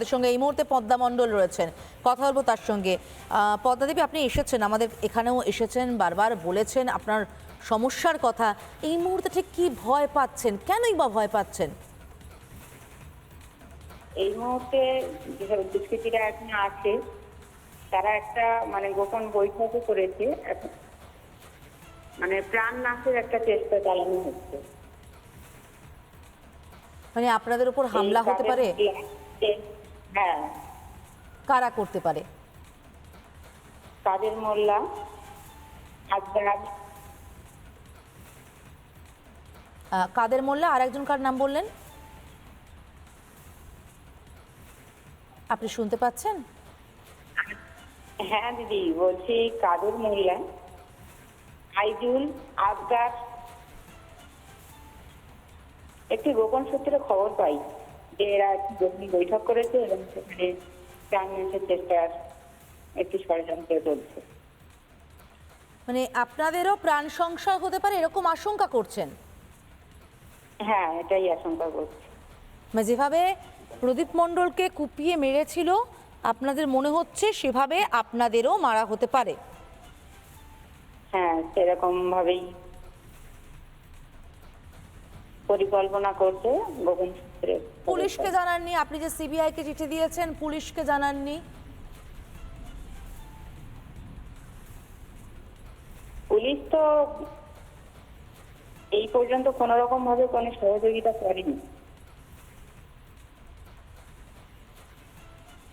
আমাদের সঙ্গে এই মুহূর্তে পদ্মা মণ্ডল রয়েছেন। কথা বলব তার সঙ্গে। আহ, পদ্মা দেবী আপনি এসেছেন আমাদের এখানেও এসেছেন বারবার বলেছেন আপনার সমস্যার কথা। এই মুহূর্তে ঠিক কি ভয় পাচ্ছেন? কেনই বা ভয় পাচ্ছেন? এই মুহূর্তে যেসব দুষ্কৃতীরা এখন আছে তারা একটা মানে গোপন বৈঠকও করেছে। মানে প্রাণ নাশের একটা চেষ্টা চালানো হচ্ছে। মানে আপনাদের উপর হামলা হতে পারে? হ্যাঁ। কারা করতে পারে? কাদের মোল্লা আজরাজ কাদের মোল্লা? আর একজন কার নাম বললেন? আপনি শুনতে পাচ্ছেন? হ্যাঁ দিদি বলছি কাদের মোল্লা? আইজুল আজগার একটি গোপন সূত্রে খবর পাই। এরা গোপন বৈঠক করেছে এবং সেখানে প্রাণ নাশের চেষ্টার একটি ষড়যন্ত্র চলছে। মানে আপনাদেরও প্রাণ সংশয় হতে পারে এরকম আশঙ্কা করছেন? হ্যাঁ এটাই আশঙ্কা করছি। মানে যেভাবে প্রদীপ মণ্ডলকে কুপিয়ে মেরেছিল আপনাদের মনে হচ্ছে সেভাবে আপনাদেরও মারা হতে পারে? হ্যাঁ সেরকম ভাবেই পরিকল্পনা করছে গোপন সূত্রে পুলিশকে জানাননি আপনি যে সিবিআইকে চিঠি দিয়েছেন পুলিশকে জানাননি? পুলিশ তো এই পর্যন্ত কোন রকম ভাবে কোনো সহযোগিতা করেনি।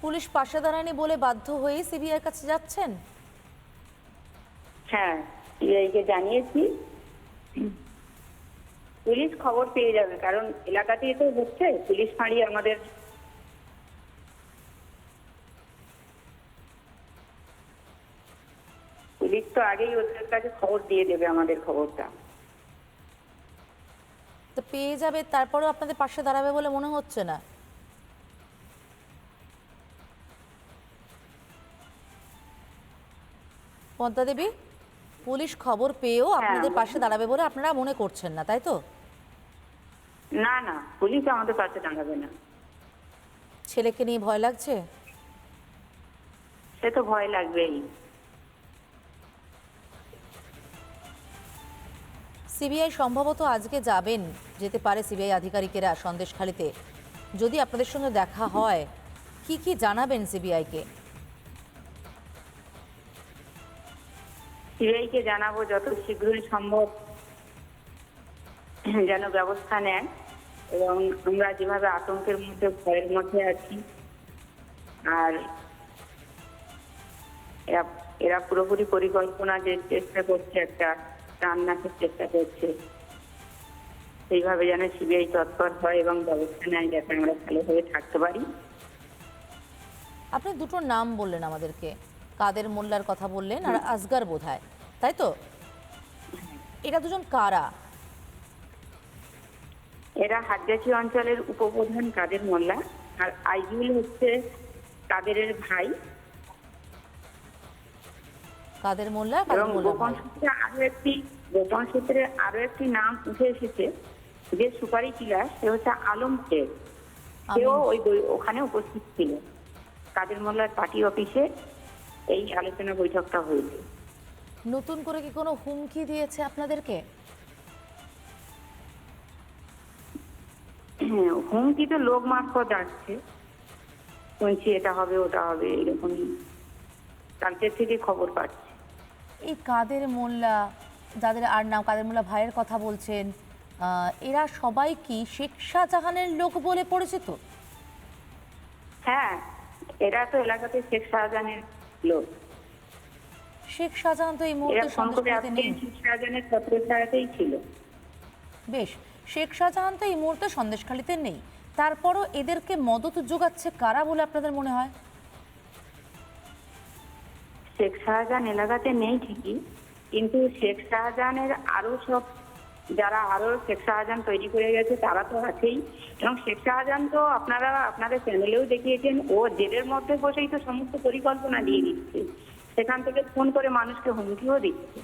পুলিশ পাশে দাঁড়ায়নি বলে বাধ্য হয়ে সিবিআই কাছে যাচ্ছেন? হ্যাঁ সিআইকে জানিয়েছি। পুলিশ খবর পেয়ে যাবে কারণ এলাকাতেই তো হচ্ছে পুলিশ ফাঁড়ি আমাদের। পুলিশ তো আগেই ওদের কাছে খবর দিয়ে দেবে আমাদের খবরটা। তো পেয়ে যাবে তারপরেও আপনাদের পাশে দাঁড়াবে বলে মনে হচ্ছে না? পদ্মা দেবী পুলিশ খবর পেয়েও আপনাদের পাশে দাঁড়াবে বলে আপনারা মনে করছেন না তাই তো? না না পুলিশ আমাদের পাশে দাঁড়াবে না। ছেলেকে নিয়ে ভয় লাগছে? সে তো ভয় লাগবেই। সিবিআই সম্ভবত আজকে যাবেন যেতে পারে সিবিআই আধিকারিকেরা সন্দেশখালিতে। যদি আপনাদের সঙ্গে দেখা হয় কি কি জানাবেন সিবিআইকে? সিআইকে জানাব যত শীঘ্রই সম্ভব। যেন ব্যবস্থা নেন এবং আমরা যেভাবে আতঙ্কের মধ্যে ভয়ের মধ্যে আছি আর এরা এরা পুরোপুরি পরিকল্পনা যে চেষ্টা করছে একটা নাশের চেষ্টা করছে সেইভাবে যেন সিবিআই তৎপর হয় এবং ব্যবস্থা নেয় যাতে আমরা ভালোভাবে থাকতে পারি। আপনি দুটো নাম বললেন আমাদেরকে। কাদের মোল্লার কথা বললেন আর আসগার বোধহয় তাই তো? এরা দুজন কারা? এরা হাজগাছি অঞ্চলের উপপ্রধান কাদের মোল্লা। আর আইজুল হচ্ছে কাদেরের ভাই। কাদের মোল্লা এবং গোপন সূত্রে আরও একটি গোপন সূত্রে আরও একটি নাম উঠে এসেছে। যে সুপারি কিলার সে হচ্ছে আলম শেখ। সেও ওই ওখানে উপস্থিত ছিল। কাদের মোল্লার পার্টি অফিসে এই আলোচনা বৈঠকটা হয়েছে। নতুন করে কি কোনো হুমকি দিয়েছে আপনাদেরকে? হ্যাঁ, হুমকি তো লোক মারফত আসছে শুনছি এটা হবে ওটা হবে এরকম কালকের থেকে খবর পাচ্ছি। এই কাদের মোল্লা যাদের আর নাম কাদের মোল্লা ভাইয়ের কথা বলছেন এরা সবাই কি শেখ শাহজাহানের লোক বলে পরিচিত? হ্যাঁ এরা তো এলাকাতে শেখ শাহজাহানের লোক। শেখ শাহজাহান তো এই মুহূর্তে করে নেই? শেখ শাহজাহানের ছত্রছায়াতেই ছিল। বেশ শেখ শাহজাহান তো এই মুহূর্তে সন্দেশখালীতে নেই। তারপরও এদেরকে মদত যোগাচ্ছে কারা বলে আপনাদের মনে হয়? শেখ শাহজাহান এলাকাতে নেই ঠিকই, কিন্তু শেখ শাহজাহানের আরও সব, যারা আরও শেখ শাহজাহান তৈরি করে গেছে, তারা তো আছেই। এবং শেখ শাহজাহান তো আপনারা, আপনাদের চ্যানেলেও দেখিয়েছেন, ও জেলের মধ্যে বসেই তো সমস্ত পরিকল্পনা দিয়ে দিচ্ছে। সেখান থেকে ফোন করে মানুষকে হুমকিও দিচ্ছে।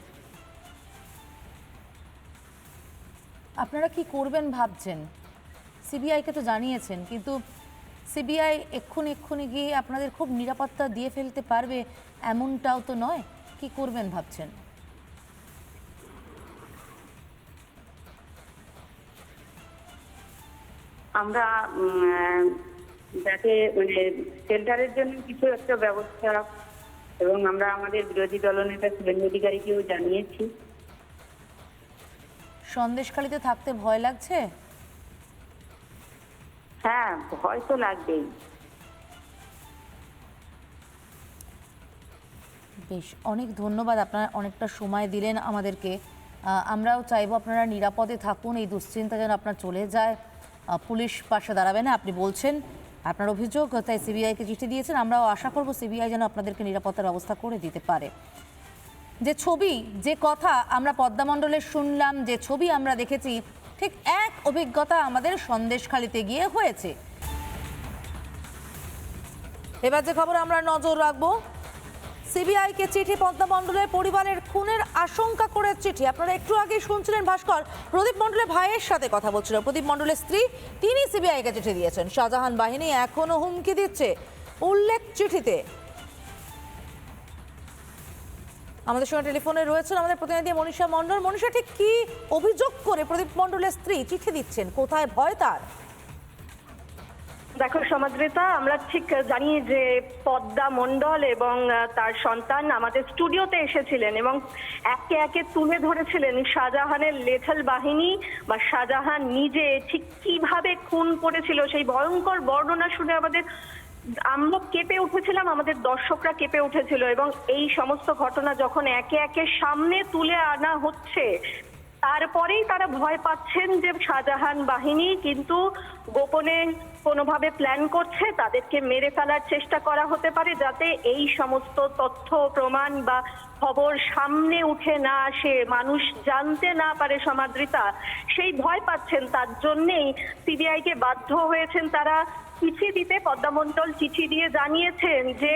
আপনারা কি করবেন ভাবছেন? সিবিআইকে তো জানিয়েছেন, কিন্তু সিবিআই এক্ষুনি এক্ষুনি গিয়ে আপনাদের খুব নিরাপত্তা দিয়ে ফেলতে পারবে এমনটাও তো নয়? কি করবেন ভাবছেন? আমরা যাতে মানে শেল্টারের জন্য কিছু একটা ব্যবস্থা এবং আমরা আমাদের বিরোধী দলনেতা শুভেন্দু অধিকারীকেও জানিয়েছি। সন্দেশখালিতে থাকতে ভয় লাগছে? হ্যাঁ ভয় তো লাগবেই। বেশ অনেক ধন্যবাদ আপনারা অনেকটা সময় দিলেন আমাদেরকে। আমরাও চাইব আপনারা নিরাপদে থাকুন এই দুশ্চিন্তা যেন আপনার চলে যায়। পুলিশ পাশে দাঁড়াবে না আপনি বলছেন। আপনার অভিযোগ তাই সিবিআইকে চিঠি দিয়েছেন। আমরাও আশা করব সিবিআই যেন আপনাদেরকে নিরাপত্তার ব্যবস্থা করে দিতে পারে। যে ছবি, যে কথা আমরা পদ্মামণ্ডলে শুনলাম, যে ছবি আমরা দেখেছি, ঠিক এক অভিজ্ঞতা আমাদের সন্দেশখালিতে গিয়ে হয়েছে। এবার যে খবর আমরা নজর রাখব, সিবিআইকে চিঠি পদ্মা মণ্ডলের পরিবারের খুনের আশঙ্কা করে চিঠি। আপনারা একটু আগে শুনছিলেন ভাস্কর, প্রদীপ মণ্ডলের ভাইয়ের সাথে কথা বলছিল। প্রদীপ মণ্ডলের স্ত্রী, তিনি সিবিআইকে চিঠি দিয়েছেন। শাহজাহান বাহিনী এখনও হুমকি দিচ্ছে। উল্লেখ চিঠিতে আমাদের সঙ্গে টেলিফোনে রয়েছেন আমাদের প্রতিনিধি মনীষা মণ্ডল। মনীষা, ঠিক কি অভিযোগ করে প্রদীপ মণ্ডলের স্ত্রী চিঠি দিচ্ছেন? কোথায় ভয় তার? দেখো সমাদ্রিতা আমরা ঠিক জানি যে পদ্মা মণ্ডল এবং তার সন্তান আমাদের স্টুডিওতে এসেছিলেন এবং একে একে তুলে ধরেছিলেন শাহজাহানের লেথাল বাহিনী বা শাহজাহান নিজে ঠিক কীভাবে খুন করেছিল, সেই ভয়ঙ্কর বর্ণনা শুনে আমাদের আমরা কেঁপে উঠেছিলাম, আমাদের দর্শকরা কেঁপে উঠেছিল এবং এই সমস্ত ঘটনা যখন একে একে সামনে তুলে আনা হচ্ছে, তারপরেই তারা ভয় পাচ্ছেন যে শাহজাহান বাহিনী কিন্তু গোপনে কোনোভাবে প্ল্যান করছে, তাদেরকে মেরে ফেলার চেষ্টা করা হতে পারে যাতে এই সমস্ত তথ্য, প্রমাণ বা খবর সামনে উঠে না আসে। মানুষ জানতে না পারে সমাদৃতা। সেই ভয় পাচ্ছেন, তার জন্যেই সিবিআইকে বাধ্য হয়েছেন তারা চিঠি দিতে। পদ্মামণ্ডল চিঠি দিয়ে জানিয়েছেন যে,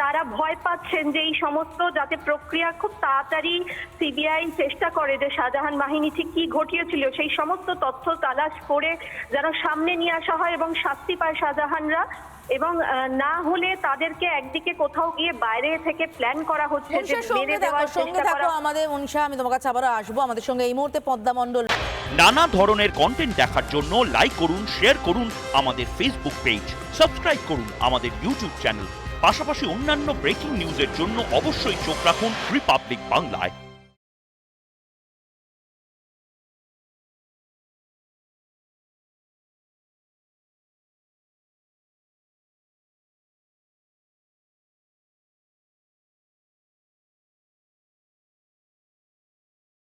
তারা ভয় পাচ্ছেন যে এই সমস্ত যাতে প্রক্রিয়া খুব তাড়াতাড়ি সিবিআই চেষ্টা করে যে শাহজাহান বাহিনী ঠিক কি ঘটিয়েছিল। সেই সমস্ত তথ্য তালাশ করে যেন সামনে নিয়ে আসা হয় এবং শাস্তি পায় শাহজাহানরা এবং না হলে তাদেরকে একদিকে কোথাও গিয়ে বাইরে থেকে প্ল্যান করা হচ্ছে যে সঙ্গে মেরে থাকো দেওয়ার সঙ্গে চেষ্টা থাকো আমাদের। মনীষা আমি তোমার কাছে আবারও আসব। আমাদের সঙ্গে এই মুহূর্তে পদ্মা মণ্ডল। নানা ধরনের কন্টেন্ট দেখার জন্য লাইক করুন শেয়ার করুন আমাদের ফেসবুক পেজ সাবস্ক্রাইব করুন আমাদের ইউটিউব চ্যানেল পাশাপাশি অন্যান্য ব্রেকিং নিউজের জন্য অবশ্যই চোখ রাখুন রিপাবলিক বাংলায়।